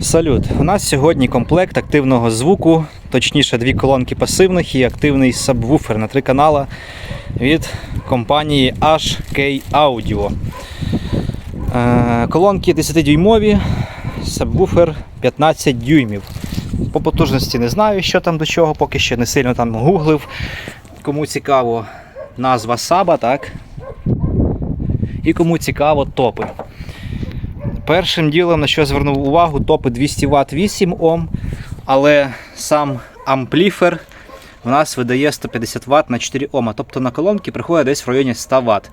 Салют. У нас сьогодні комплект активного звуку, точніше дві колонки пасивних і активний сабвуфер на три канала від компанії HK Audio. Е, Колонки 10-дюймові, сабвуфер 15 дюймів. По потужності не знаю, що там до чого, поки ще не сильно там гуглив. Кому цікаво, назва саба, так? І кому цікаво, топи. Першим ділом, на що я звернув увагу, топи 200 Вт 8 Ом, але сам ампліфер у нас видає 150 Вт на 4 Ома. Тобто на колонки приходить десь в районі 100 Вт.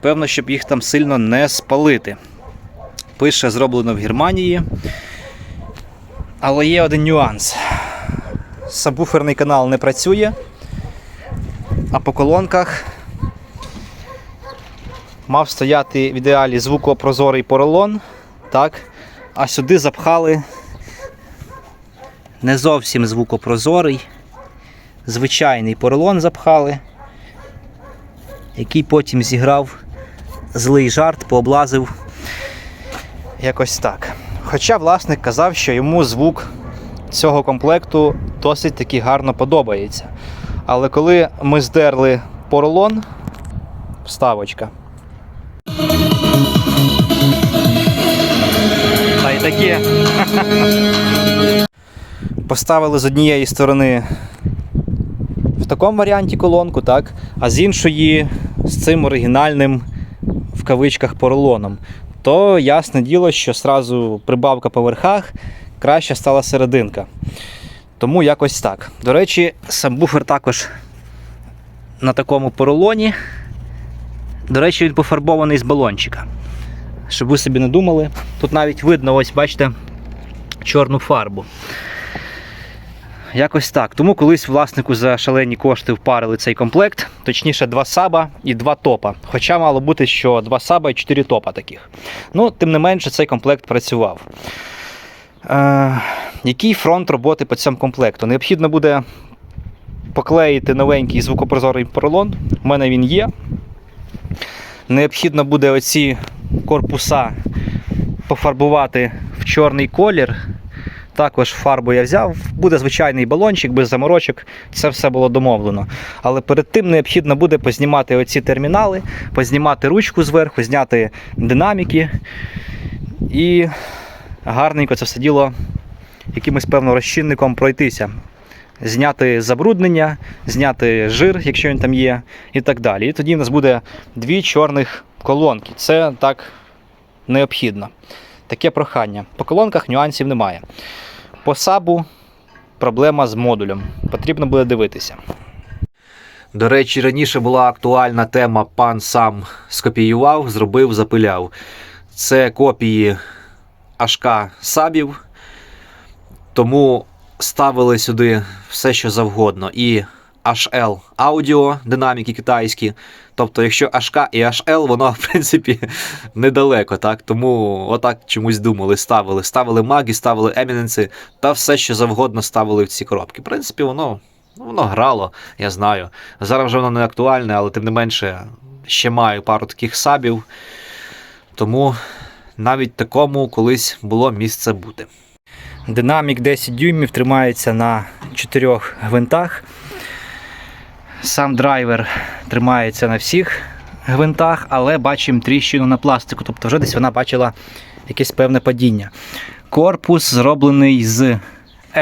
Певно, щоб їх там сильно не спалити. Пише зроблено в Германії. Але є один нюанс. Сабвуферний канал не працює, а по колонках мав стояти в ідеалі звукопрозорий поролон, так? а сюди запхали не зовсім звукопрозорий, звичайний поролон запхали, який потім зіграв злий жарт, пооблазив якось так. Хоча власник казав, що йому звук цього комплекту досить таки гарно подобається. Але коли ми здерли поролон, вставочка. Таке. Поставили з однієї сторони в такому варіанті колонку, так? а з іншої з цим оригінальним в кавичках поролоном. То ясне діло, що сразу прибавка по верхах краще стала серединка. Тому якось так. До речі, сабвуфер також на такому поролоні. До речі, він пофарбований з балончика. Щоб ви собі не думали, тут навіть видно, ось бачите, чорну фарбу. Якось так. Тому колись власнику за шалені кошти впарили цей комплект, точніше, два саба і два топа. Хоча мало бути, що два саба і чотири топа таких. Ну, тим не менше, цей комплект працював. Е, який фронт роботи по цьому комплекту? Необхідно буде поклеїти новенький звукопрозорий поролон. У мене він є. Необхідно буде оці корпуса пофарбувати в чорний колір. Також фарбу я взяв, буде звичайний балончик без заморочок, це все було домовлено. Але перед тим необхідно буде познімати оці термінали, познімати ручку зверху, зняти динаміки і гарненько це все діло якимось певно розчинником пройтися. Зняти забруднення, зняти жир, якщо він там є, і так далі. І тоді в нас буде дві чорних колонки. Це так необхідно. Таке прохання. По колонках нюансів немає. По сабу проблема з модулем. Потрібно буде дивитися. До речі, раніше була актуальна тема пан сам скопіював, зробив, запиляв. Це копії АШК сабів, тому ставили сюди все, що завгодно. І HL аудіо, динаміки китайські. Тобто, якщо HK і HL, воно, в принципі, недалеко, так? Тому отак чомусь думали, ставили. Ставили маги, ставили еміненси, та все, що завгодно ставили в ці коробки. В принципі, воно, ну, воно грало, я знаю. Зараз вже воно не актуальне, але тим не менше, ще маю пару таких сабів. Тому навіть такому колись було місце бути. Динамік 10 дюймів тримається на 4 гвинтах. Сам драйвер тримається на всіх гвинтах, але бачимо тріщину на пластику, тобто вже десь вона бачила якесь певне падіння. Корпус зроблений з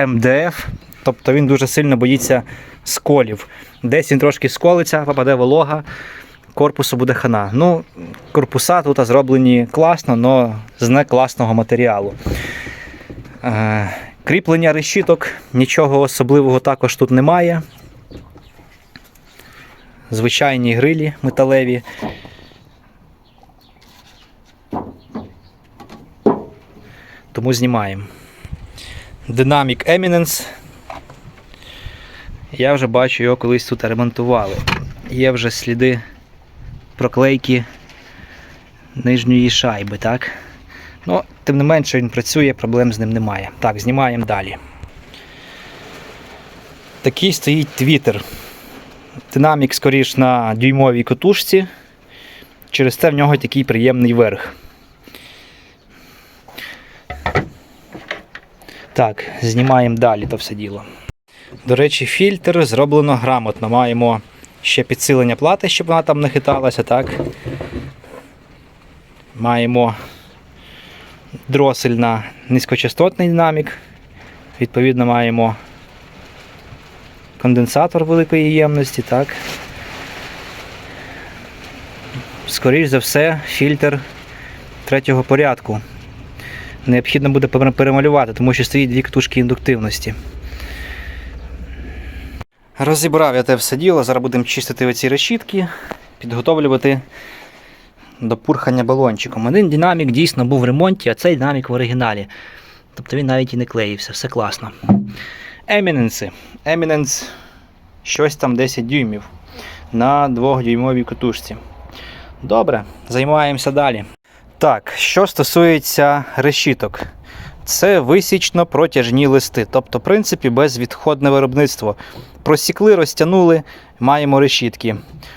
МДФ, тобто він дуже сильно боїться сколів. Десь він трошки сколиться, попаде волога, корпусу буде хана. Ну, корпуса тут зроблені класно, але з некласного матеріалу. Е, Кріплення решіток, нічого особливого також тут немає. Звичайні грилі металеві. Тому знімаємо. Динамік Eminence. Я вже бачу, його колись тут ремонтували. Є вже сліди проклейки нижньої шайби, так? Ну, тим не менше він працює, проблем з ним немає. Так, знімаємо далі. Такий стоїть твіттер. Динамік скоріш на дюймовій котушці. Через це в нього такий приємний верх. Так, знімаємо далі то все діло. До речі, фільтр зроблено грамотно. Маємо ще підсилення плати, щоб вона там не хиталася, так? Маємо дросель на низькочастотний динамік. Відповідно, маємо конденсатор великої ємності, так? Скоріш за все, фільтр третього порядку. Необхідно буде перемалювати, тому що стоїть дві катушки індуктивності. Розібрав я те все діло. Зараз будемо чистити оці решітки, підготовлювати до пурхання балончиком. Один динамік дійсно був в ремонті, а цей динамік в оригіналі. Тобто він навіть і не клеївся, все класно. Еміненси. Еміненс щось там 10 дюймів на 2-дюймовій катушці. Добре, займаємося далі. Так, що стосується решіток, це висічно протяжні листи, тобто, в принципі, безвідходне виробництво. Просікли, розтягнули, маємо решітки.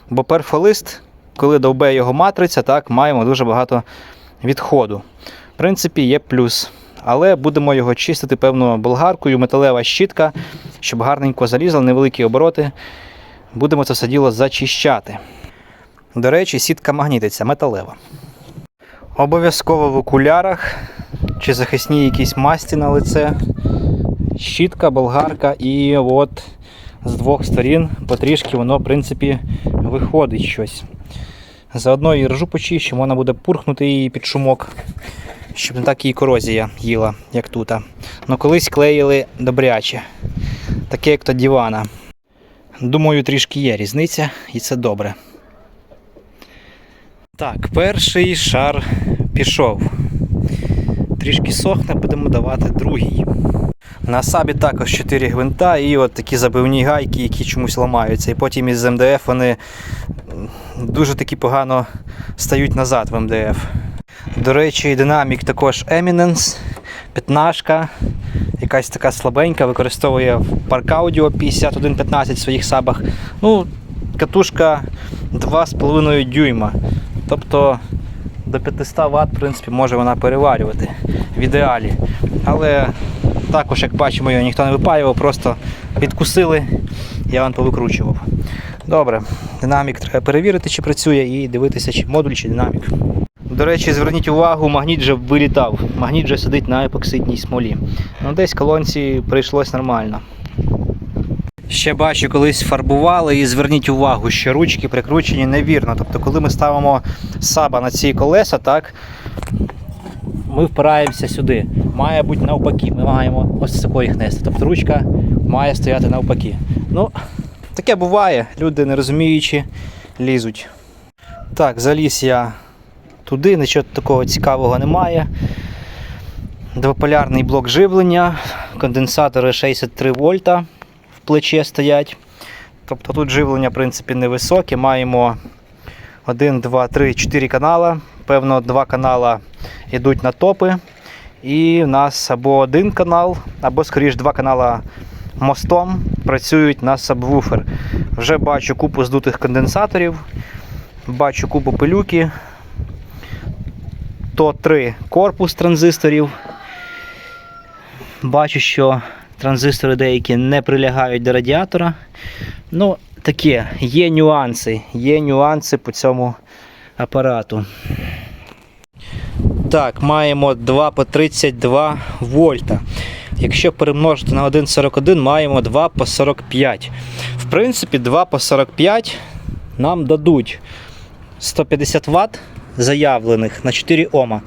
Бо перфолист, коли довбе його матриця, так, маємо дуже багато відходу. В принципі, є плюс. Але будемо його чистити певно болгаркою, металева щітка, щоб гарненько залізли, невеликі обороти. Будемо це все діло зачищати. До речі, сітка магнітиться металева. Обов'язково в окулярах чи захисні якісь масті на лице. Щітка, болгарка, і от з двох сторін потрішки воно, в принципі, виходить щось. Заодно і ржу почищу, вона буде пурхнути її під шумок, щоб не так її корозія їла, як тут. Ну колись клеїли добряче, таке як то дивана. Думаю, трішки є різниця, і це добре. Так, перший шар пішов. Трішки сохне, будемо давати другий. На сабі також 4 гвинта і от такі забивні гайки, які чомусь ламаються. І потім із МДФ вони дуже таки погано стають назад в МДФ. До речі, динамік також Eminence, 15, якась така слабенька, використовує Park Audio 5115 в своїх сабах. Ну, катушка 2,5 дюйма. Тобто до 500 Вт, в принципі, може вона переварювати в ідеалі. Але також, як бачимо, його ніхто не випаював, просто підкусили, я вам повикручував. Добре, динамік треба перевірити, чи працює, і дивитися, чи модуль, чи динамік. До речі, зверніть увагу, магніт вже вилітав. Магніт вже сидить на епоксидній смолі. Ну, десь колонці прийшлось нормально. Ще бачу, колись фарбували і зверніть увагу, що ручки прикручені невірно. Тобто, коли ми ставимо саба на ці колеса, так, ми впираємося сюди. Має бути навпаки. Ми маємо ось такої їх нести. Тобто ручка має стояти навпаки. Ну, таке буває, люди не розуміючи, лізуть. Так, заліз я туди, нічого такого цікавого немає. Двополярний блок живлення, конденсатори 63 вольта в плече стоять. Тобто тут живлення, в принципі, невисоке. Маємо 1, 2, 3, 4 канала. Певно, два канала йдуть на топи. І в нас або один канал, або скоріш два канала мостом працюють на сабвуфер. Вже бачу купу здутих конденсаторів, бачу купу пилюки. То 3 корпус транзисторів. Бачу, що транзистори деякі не прилягають до радіатора. Ну, таке, є нюанси, є нюанси по цьому апарату. Так, маємо 2 по 32 вольта. Якщо перемножити на 1,41, маємо 2 по 45. В принципі, 2 по 45 нам дадуть 150 Вт заявлених на 4 Ома.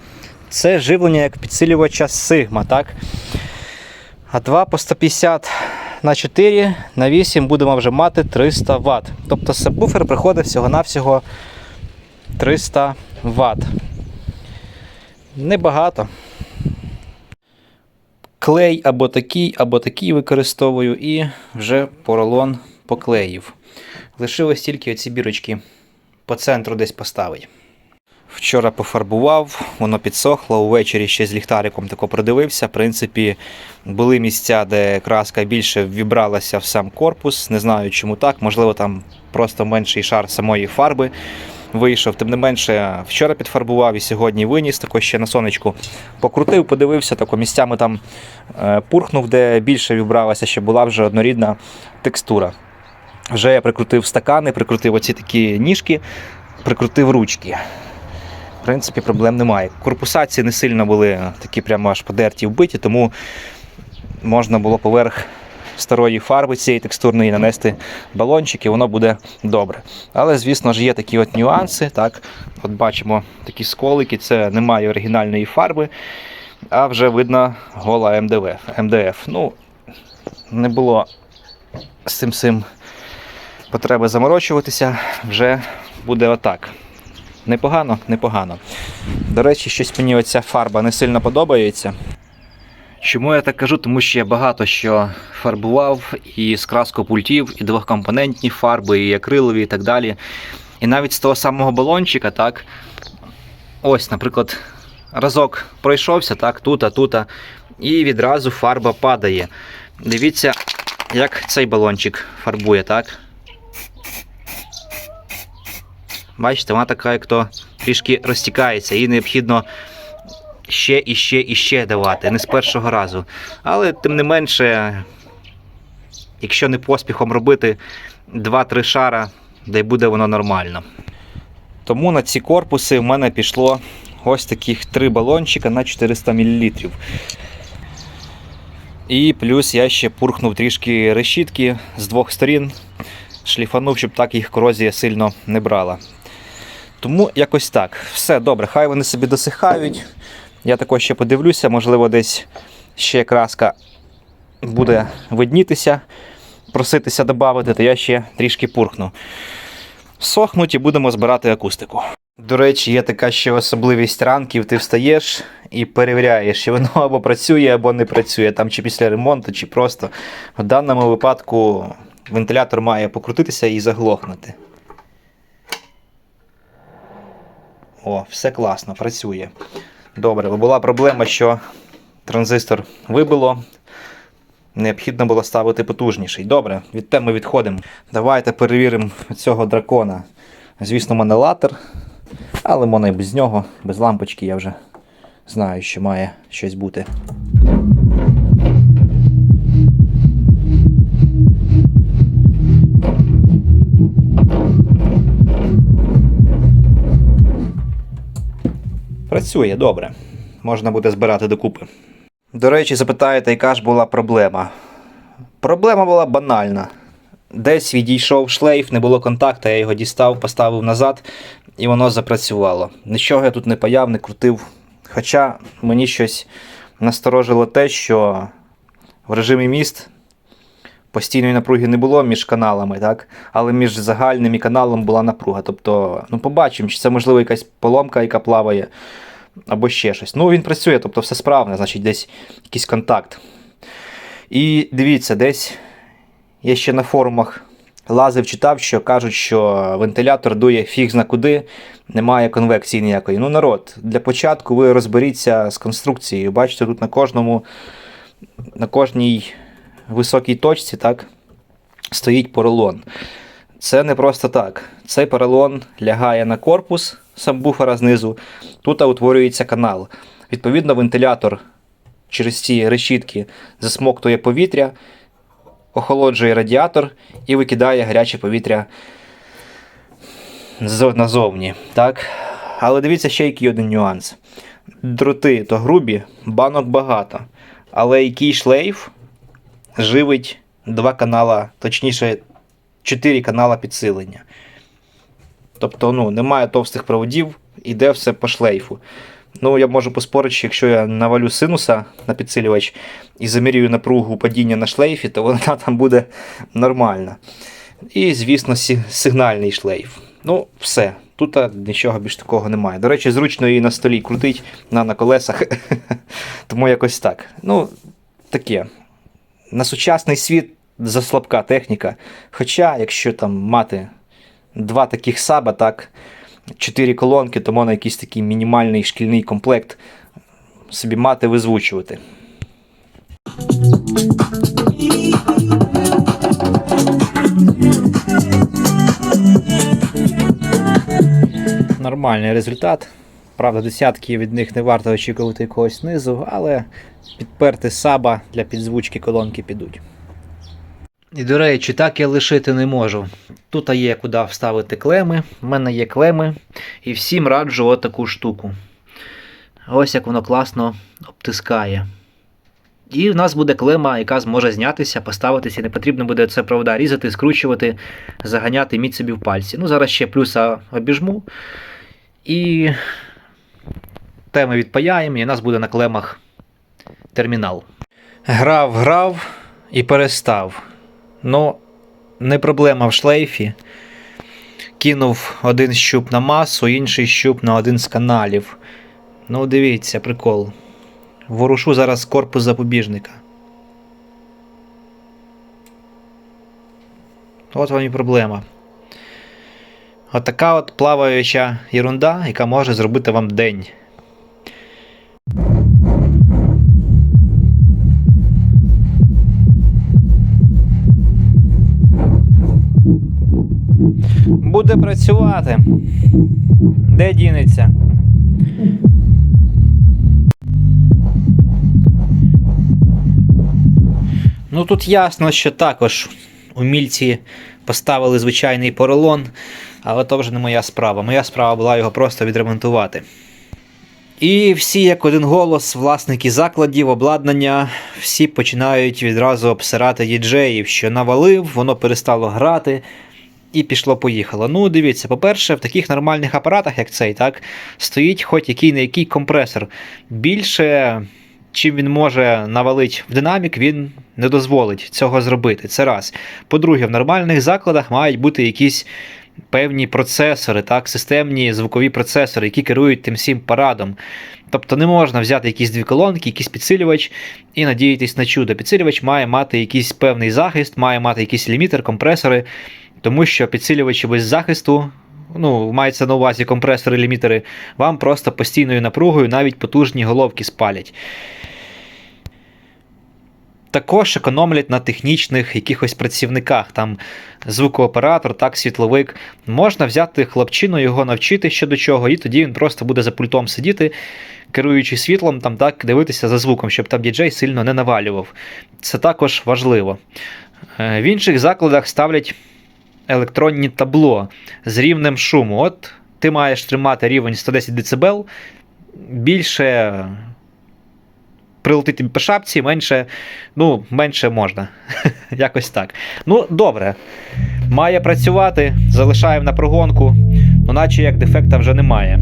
Це живлення як підсилювача Сигма, так? А 2 по 150 на 4 на 8 будемо вже мати 300 Вт. Тобто сабвуфер приходить всього-навсього 300 Вт. Небагато. Клей або такий, або такий використовую і вже поролон поклеїв. Лишилось тільки оці бірочки по центру десь поставити. Вчора пофарбував, воно підсохло, увечері ще з ліхтариком тако продивився. В принципі, були місця, де краска більше вібралася в сам корпус. Не знаю, чому так. Можливо, там просто менший шар самої фарби вийшов. Тим не менше, вчора підфарбував і сьогодні виніс, також ще на сонечку покрутив, подивився, тако місцями там е, пурхнув, де більше вібралася, щоб була вже однорідна текстура. Вже я прикрутив стакани, прикрутив оці такі ніжки, прикрутив ручки. Принципі, проблем немає. Корпусації не сильно були такі прямо аж подерті вбиті, тому можна було поверх старої фарби цієї текстурної нанести балончик і воно буде добре. Але, звісно ж, є такі от нюанси. Так? От бачимо такі сколики, це немає оригінальної фарби, а вже видно гола МДФ. МДФ. Ну, не було з цим цим потреби заморочуватися, вже буде отак. Непогано, непогано. До речі, щось мені оця фарба не сильно подобається. Чому я так кажу? Тому що я багато що фарбував і з краскопультів, і двохкомпонентні фарби, і акрилові, і так далі. І навіть з того самого балончика, так. Ось, наприклад, разок пройшовся, так, тут, а тут, а, і відразу фарба падає. Дивіться, як цей балончик фарбує, так? Бачите, вона така, як то трішки розтікається, їй необхідно ще і ще і ще давати, не з першого разу. Але тим не менше, якщо не поспіхом робити 2-3 шара, де буде воно нормально. Тому на ці корпуси в мене пішло ось таких три балончика на 400 мл. І плюс я ще пурхнув трішки решітки з двох сторін, шліфанув, щоб так їх корозія сильно не брала. Тому якось так. Все добре, хай вони собі досихають. Я також ще подивлюся, можливо, десь ще краска буде виднітися, проситися додати, то я ще трішки пурхну. Сохнуть і будемо збирати акустику. До речі, є така ще особливість ранків, ти встаєш і перевіряєш, чи воно або працює, або не працює, там чи після ремонту, чи просто. В даному випадку вентилятор має покрутитися і заглохнути. О, все класно, працює. Добре, була проблема, що транзистор вибило. Необхідно було ставити потужніший. Добре, від теми відходимо. Давайте перевіримо цього дракона. Звісно, мене латер, але можна і без нього, без лампочки я вже знаю, що має щось бути. Працює добре. Можна буде збирати докупи. До речі, запитаєте, яка ж була проблема? Проблема була банальна. Десь відійшов шлейф, не було контакту, я його дістав, поставив назад, і воно запрацювало. Нічого я тут не паяв, не крутив. Хоча мені щось насторожило те, що в режимі міст постійної напруги не було між каналами, так? але між загальним і каналом була напруга. Тобто, ну побачимо, чи це можливо якась поломка, яка плаває, або ще щось. Ну, він працює, тобто все справне, значить, десь якийсь контакт. І дивіться, десь я ще на форумах лазив, читав, що кажуть, що вентилятор дує фіг зна куди, немає конвекції ніякої. Ну, народ, для початку ви розберіться з конструкцією. Бачите, тут на кожному, на кожній високій точці так, стоїть поролон. Це не просто так. Цей поролон лягає на корпус сабвуфера знизу, тут утворюється канал. Відповідно, вентилятор через ці решітки засмоктує повітря, охолоджує радіатор і викидає гаряче повітря назовні. Так? Але дивіться ще який один нюанс. Дроти то грубі, банок багато. Але який шлейф живить два канала, точніше, чотири канала підсилення. Тобто, ну, немає товстих проводів, іде все по шлейфу. Ну, я можу поспорити, що якщо я навалю синуса на підсилювач і замірюю напругу падіння на шлейфі, то вона там буде нормальна. І, звісно, сигнальний шлейф. Ну, все. Тут нічого більш такого немає. До речі, зручно її на столі крутить на, на колесах. Тому якось так. Ну, таке. На сучасний світ заслабка техніка. Хоча, якщо там мати два таких саба, так, чотири колонки, то можна якийсь такий мінімальний шкільний комплект собі мати визвучувати. нормальний результат. Правда, десятки від них не варто очікувати якогось низу, але підперти саба для підзвучки колонки підуть. І до речі, так я лишити не можу. Тут є куди вставити клеми. У мене є клеми, і всім раджу отаку штуку. Ось як воно класно обтискає. І в нас буде клема, яка зможе знятися, поставитися, не потрібно буде це провода різати, скручувати, заганяти міць собі в пальці. Ну, зараз ще плюса обіжму. І теми відпаяємо, і у нас буде на клемах термінал. Грав, грав і перестав. Ну, не проблема в шлейфі. Кинув один щуп на масу, інший щуп на один з каналів. Ну, дивіться, прикол. Ворушу зараз корпус запобіжника. От вам і проблема. От от плаваюча ерунда, яка може зробити вам день. Буде працювати. Де дінеться? Ну тут ясно, що також умільці поставили звичайний поролон, але то вже не моя справа. Моя справа була його просто відремонтувати. І всі, як один голос, власники закладів, обладнання, всі починають відразу обсирати діджеїв, що навалив, воно перестало грати. І пішло-поїхало. Ну, дивіться, по-перше, в таких нормальних апаратах, як цей, так, стоїть хоч який не який компресор. Більше, чим він може навалити в динамік, він не дозволить цього зробити. Це раз. По-друге, в нормальних закладах мають бути якісь певні процесори, так, системні звукові процесори, які керують тим всім парадом. Тобто не можна взяти якісь дві колонки, якийсь підсилювач і надіятись на чудо. Підсилювач має мати якийсь певний захист, має мати якийсь лімітер, компресори, тому що підсилювачі без захисту. Ну, мається на увазі компресори, лімітери, вам просто постійною напругою навіть потужні головки спалять. Також економлять на технічних якихось працівниках, там звукооператор, так, світловик. Можна взяти хлопчину, його навчити що до чого, і тоді він просто буде за пультом сидіти, керуючи світлом, там так дивитися за звуком, щоб там діджей сильно не навалював. Це також важливо. Е, В інших закладах ставлять електронні табло з рівнем шуму. От ти маєш тримати рівень 110 дБ, більше прилетить по шапці, менше, ну, менше можна. Якось так. Ну, добре. Має працювати, залишаємо на прогонку, ну наче як дефекта вже немає.